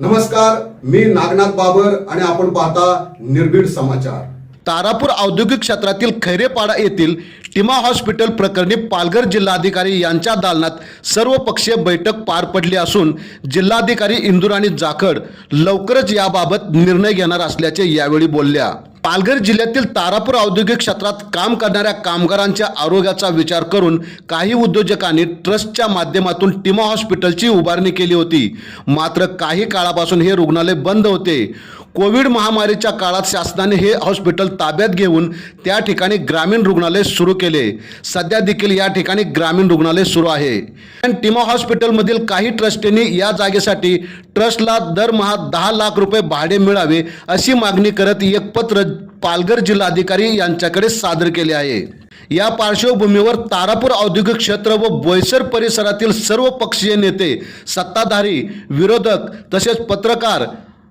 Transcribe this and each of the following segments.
नमस्कार मी नागनाथ बाबर आणि आपण पाहता निर्भीड समाचार. तारापूर औद्योगिक क्षेत्रातील खैरेपाडा येथील टिमा हॉस्पिटल प्रकरणी पालघर जिल्हाधिकारी यांच्या दालनात सर्वपक्षीय बैठक पार पडली असून जिल्हाधिकारी इंदुराणी जाखड लवकरच याबाबत निर्णय घेणार असल्याचे यावेळी बोलल्या. पालघर जिल्ह्यातील तारापूर औद्योगिक क्षेत्रात काम करणाऱ्या कामगारांच्या आरोग्याचा विचार करून काही उद्योजकांनी ट्रस्टच्या माध्यमातून टिमा हॉस्पिटलची उभारणी केली होती. मात्र काही काळापासून हे रुग्णालय बंद होते. कोविड महामारीच्या काळात शासनाने हे हॉस्पिटल ताब्यात घेऊन त्या ठिकाणी ग्रामीण रुग्णालय सुरू केले. सध्या देखील या ठिकाणी ग्रामीण रुग्णालय सुरू आहे. पण टिमा हॉस्पिटलमधील काही ट्रस्टींनी या जागेसाठी ट्रस्टला दरमहा दहा लाख रुपये भाडे मिळावे अशी मागणी करत एक पत्र पालघर जिल्हाधिकारी यांच्याकडे सादर केले आहे. या पार्श्वभूमीवर तारापूर औद्योगिक क्षेत्र व बोईसर परिसरातील सर्व पक्षीय नेते सत्ताधारी विरोधक तसेच पत्रकार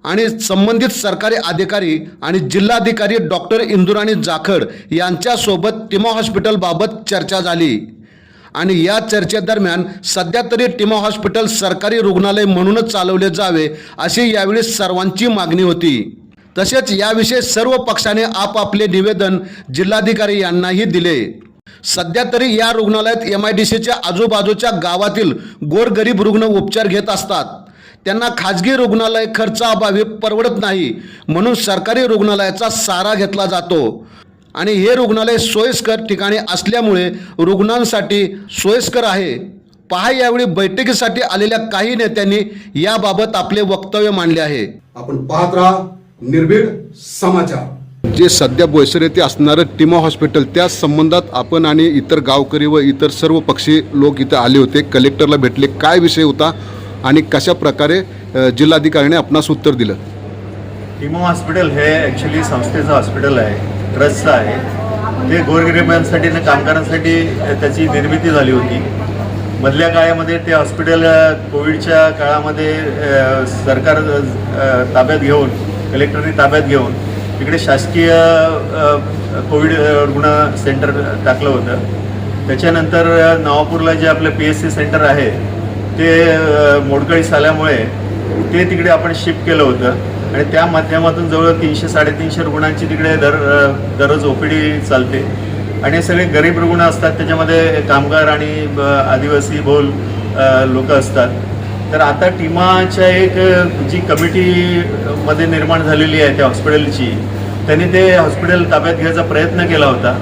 आणि संबंधित सरकारी अधिकारी आणि जिल्हाधिकारी डॉक्टर इंदुराणी जाखड यांच्यासोबत टिमा हॉस्पिटलबाबत चर्चा झाली. आणि या चर्चेदरम्यान सध्या तरी टिमा हॉस्पिटल सरकारी रुग्णालय म्हणूनच चालवले जावे अशी यावेळी सर्वांची मागणी होती. तसेच याविषयी सर्व पक्षाने आपापले निवेदन जिल्हाधिकारी यांनाही दिले. सध्या तरी या रुग्णालयात एम आय डी सीच्या आजूबाजूच्या गावातील गोरगरीब रुग्ण उपचार घेत असतात. त्यांना खाजगी रुग्णालय खर्चाअभावी परवडत नाही म्हणून सरकारी रुग्णालयाचा सारा घेतला जातो. आणि हे रुग्णालय सोयीस्कर ठिकाणी असल्यामुळे रुग्णांसाठी सोयीस्कर आहे. पहा यावेळी बैठकीसाठी आलेल्या काही नेत्यांनी याबाबत आपले वक्तव्य मांडले आहे. आपण पाहत राहा निर्भीड समाचार. जे सध्या बोईसर येथे असणारं टिमा हॉस्पिटल त्या संबंधात आपण आणि इतर गावकरी व इतर सर्व पक्षी लोक इथं आले होते. कलेक्टरला भेटले. काय विषय होता? आणि कशा प्रकारे जिल्हाधिकाऱ्यांनी जिल्हाधिकाऱ्याने आपणास उत्तर दिलं? हिमो हॉस्पिटल हे ॲक्च्युली संस्थेचं हॉस्पिटल आहे ट्रस्टचं आहे. ते गोरगरिबांसाठी आणि कामगारांसाठी त्याची निर्मिती झाली होती. मधल्या काळामध्ये ते हॉस्पिटल कोविडच्या काळामध्ये सरकार ताब्यात घेऊन कलेक्टरने ताब्यात घेऊन तिकडे शासकीय कोविड रुग्ण सेंटर टाकलं होतं. त्याच्यानंतर नवापूरला जे आपलं पी एस सी सेंटर आहे ते मोडकळीस आल्यामुळे ते तिकडे आपण शिफ्ट केलं होतं. आणि त्या माध्यमातून जवळ तीनशे साडेतीनशे रुग्णांची तिकडे दर दररोज ओ पी डी चालते. आणि सगळे गरीब रुग्ण असतात त्याच्यामध्ये कामगार आणि आदिवासी बोल लोक असतात. तर आता टीमाच्या एक जी कमिटीमध्ये निर्माण झालेली आहे त्या हॉस्पिटलची त्यांनी ते हॉस्पिटल ताब्यात घ्यायचा प्रयत्न केला होता.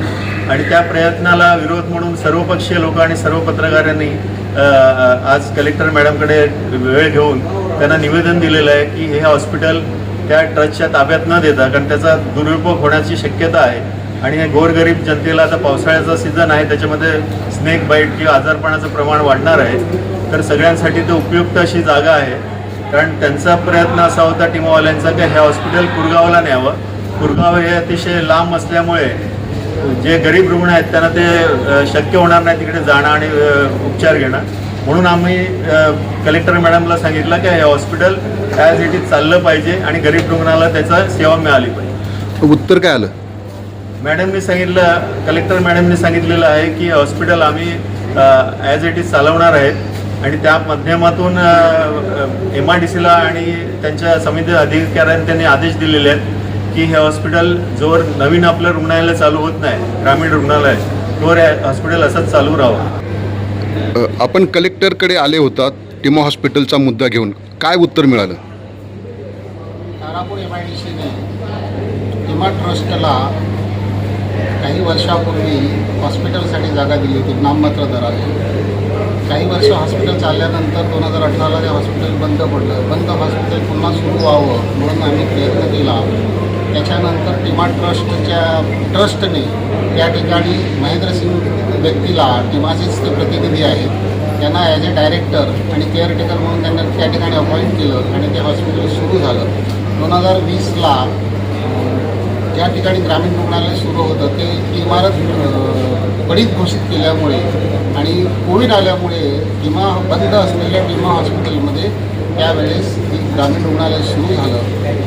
आणि त्या प्रयत्नाला विरोध म्हणून सर्वपक्षीय लोक आणि सर्व पत्रकारांनी आज कलेक्टर मॅडमकडे वेळ घेऊन त्यांना निवेदन दिलेलं आहे की हे हॉस्पिटल त्या ट्रस्टच्या ताब्यात न देता कारण त्याचा दुरुपयोग होण्याची शक्यता आहे आणि हे गोरगरीब जनतेला आता पावसाळ्याचा सीझन आहे त्याच्यामध्ये स्नेक बाईट किंवा आजारपणाचं प्रमाण वाढणार आहे. तर सगळ्यांसाठी ते उपयुक्त अशी जागा आहे. कारण त्यांचा प्रयत्न असा होता टीमवाल्यांचा की हे हॉस्पिटल कुरगावला न्यावं. कुरगाव हे अतिशय लांब असल्यामुळे जे गरीब रुग्ण आहेत त्यांना ते शक्य होणार नाही तिकडे जाणं आणि उपचार घेणं. म्हणून आम्ही कलेक्टर मॅडमला सांगितलं की हे हॉस्पिटल ॲज इट इज चाललं पाहिजे आणि गरीब रुग्णाला त्याचा सेवा मिळाली पाहिजे. उत्तर काय आलं? मॅडमनी सांगितलं कलेक्टर मॅडमनी सांगितलेलं आहे की हॉस्पिटल आम्ही ॲज इट इज चालवणार आहेत आणि त्या माध्यमातून एम आय डी सीला आणि त्यांच्या समिती अधिकाऱ्यांनी त्यांनी आदेश दिलेले आहेत. की हे हॉस्पिटल जोवर नवीन आपलं रुग्णालय चालू होत नाही ग्रामीण रुग्णालय तोवर हे हॉस्पिटल असंच चालू राहावं. अ, आपण कलेक्टरकडे आले होता टिमा हॉस्पिटलचा मुद्दा घेऊन. काय उत्तर मिळालं? तारापूर एम आय डी सीने किमा ट्रस्टला काही वर्षापूर्वी हॉस्पिटलसाठी जागा दिली होती नाममात्र दरात काही वर्ष हॉस्पिटल चालल्यानंतर दोन हजार अठराला ते हॉस्पिटल बंद पडलं. बंद हॉस्पिटल पुन्हा सुरू व्हावं म्हणून आम्ही प्रयत्न केला. त्याच्यानंतर डिमांड ट्रस्टच्या ट्रस्टने त्या ठिकाणी महेंद्रसिंग व्यक्तीला टिमाचेच ते प्रतिनिधी आहेत त्यांना ॲज अ डायरेक्टर आणि केअरटेकर म्हणून त्यांना त्या ठिकाणी अपॉइंट केलं आणि ते हॉस्पिटल सुरू झालं. दोन हजार वीसला ज्या ठिकाणी ग्रामीण रुग्णालय सुरू होतं ते इमारत बडीत पडीत घोषित केल्यामुळे आणि कोविड आल्यामुळे किंवा बंद असलेल्या टिमा हॉस्पिटलमध्ये त्यावेळेस ही ग्रामीण रुग्णालय सुरू झालं.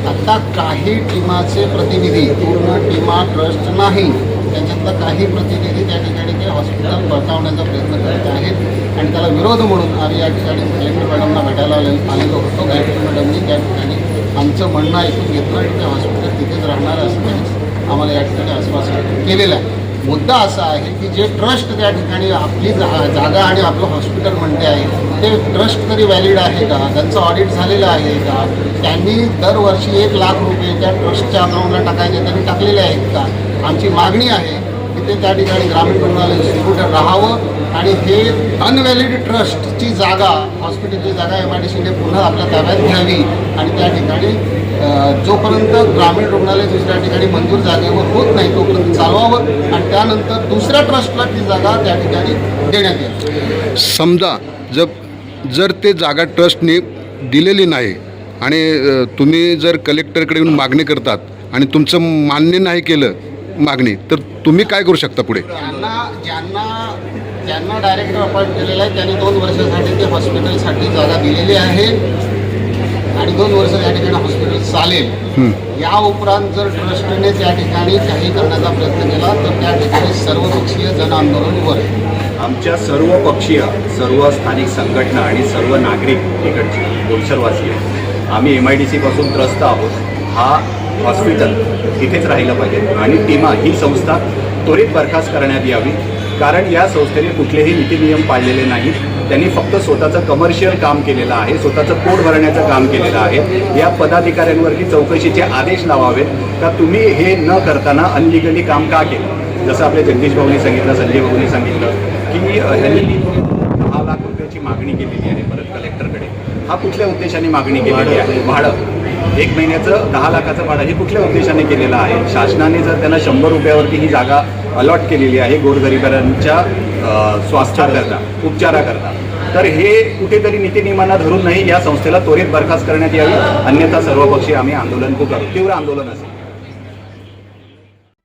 आता काही टीमाचे प्रतिनिधी पूर्ण टीमा ट्रस्ट नाही. त्यांच्यातलं काही प्रतिनिधी त्या ठिकाणी ते हॉस्पिटल बचावण्याचा प्रयत्न करत आहेत. आणि त्याला विरोध म्हणून आम्ही या ठिकाणी कलेक्टर मॅडमना भेटायला आलेलो होतो. गायत्री मॅडमनी त्या ठिकाणी आमचं म्हणणं ऐकून घेतलं आणि ते हॉस्पिटल तिथेच राहणार असल्याने आम्हाला या ठिकाणी आश्वासन केलेलं आहे. मुद्दा असा आहे की जे ट्रस्ट त्या ठिकाणी आपली जा जागा आणि आपलं हॉस्पिटल म्हणते आहे ते ट्रस्ट तरी व्हॅलिड आहे का? त्यांचं ऑडिट झालेलं आहे का? त्यांनी दरवर्षी एक लाख रुपये त्या ट्रस्टच्या अकाउंटला टाकायचे त्यांनी टाकलेले आहेत का? आमची मागणी आहे की ते त्या ठिकाणी ग्रामीण रुग्णालय सुरू राहावं. आणि हे अनव्हॅलिड ट्रस्टची जागा हॉस्पिटलची जागा एम आय डी सीने पुन्हा आपल्या ताब्यात घ्यावी. आणि त्या ठिकाणी जोपर्यंत ग्रामीण रुग्णालय दुसऱ्या ठिकाणी मंजूर जागेवर होत नाही तोपर्यंत चालवावं. आणि त्यानंतर दुसऱ्या ट्रस्टला ती जागा त्या ठिकाणी देण्यात येईल. समजा जर जर ते जागा ट्रस्टने दिलेली नाही आणि तुम्ही जर कलेक्टरकडे येऊन मागणी करतात आणि तुमचं मान्य नाही केलं मागणी. तर तुम्ही काय करू शकता पुढे? ज्यांना ज्यांना ज्यांना डायरेक्टर अपॉइंट केलेला आहे त्यांनी दोन वर्षासाठी ते हॉस्पिटलसाठी जागा दिलेली आहे. आणि दोन वर्ष त्या ठिकाणी हॉस्पिटल चालेल. हं. या उपरांत जर ट्रस्टने त्या ठिकाणी काही करण्याचा प्रयत्न केला तर त्या ठिकाणी सर्वपक्षीय जन आंदोलन वर आहे. आमच्या सर्व पक्षीय सर्व स्थानिक संघटना आणि सर्व नागरिक इकडचे गोलसरवासी आम्ही एम आय डी सीपासून त्रस्त आहोत. हा हॉस्पिटल इथेच राहिलं पाहिजे. आणि टीमा ही संस्था त्वरित बरखास्त करण्यात यावी. कारण या संस्थेने कुठलेही नीतिनियम पाळलेले नाहीत. त्यांनी फक्त स्वतःचं कमर्शियल काम केलेलं आहे स्वतःचं पोट भरण्याचं काम केलेलं आहे. या पदाधिकाऱ्यांवरती चौकशीचे आदेश लावावेत. का तुम्ही हे न करताना अनलिगली काम का केलं? जसं आपल्या जगदीश भाऊनी सांगितलं संजय भाऊनी सांगितलं की त्यांनी दहा लाख रुपयाची मागणी केलेली आहे परत कलेक्टरकडे हा कुठल्या उद्देशाने मागणी केलेली आहे? भाडं. एक महिन्याचं दहा लाखाचं भाडं हे कुठल्या उद्देशाने केलेलं आहे? शासनाने जर त्यांना शंभर रुपयावरती ही जागा अलॉट केलेली आहे गोरगरिबांच्या स्वास्थ्याकरता उपचाराकरता तर हे कुठेतरी नीतीनियमांना धरून नाही या संस्थेला त्वरित बरखास्त करण्यात यावी. अन्यथा सर्वपक्षीय आम्ही आंदोलन करू. तीव्र आंदोलन असेल.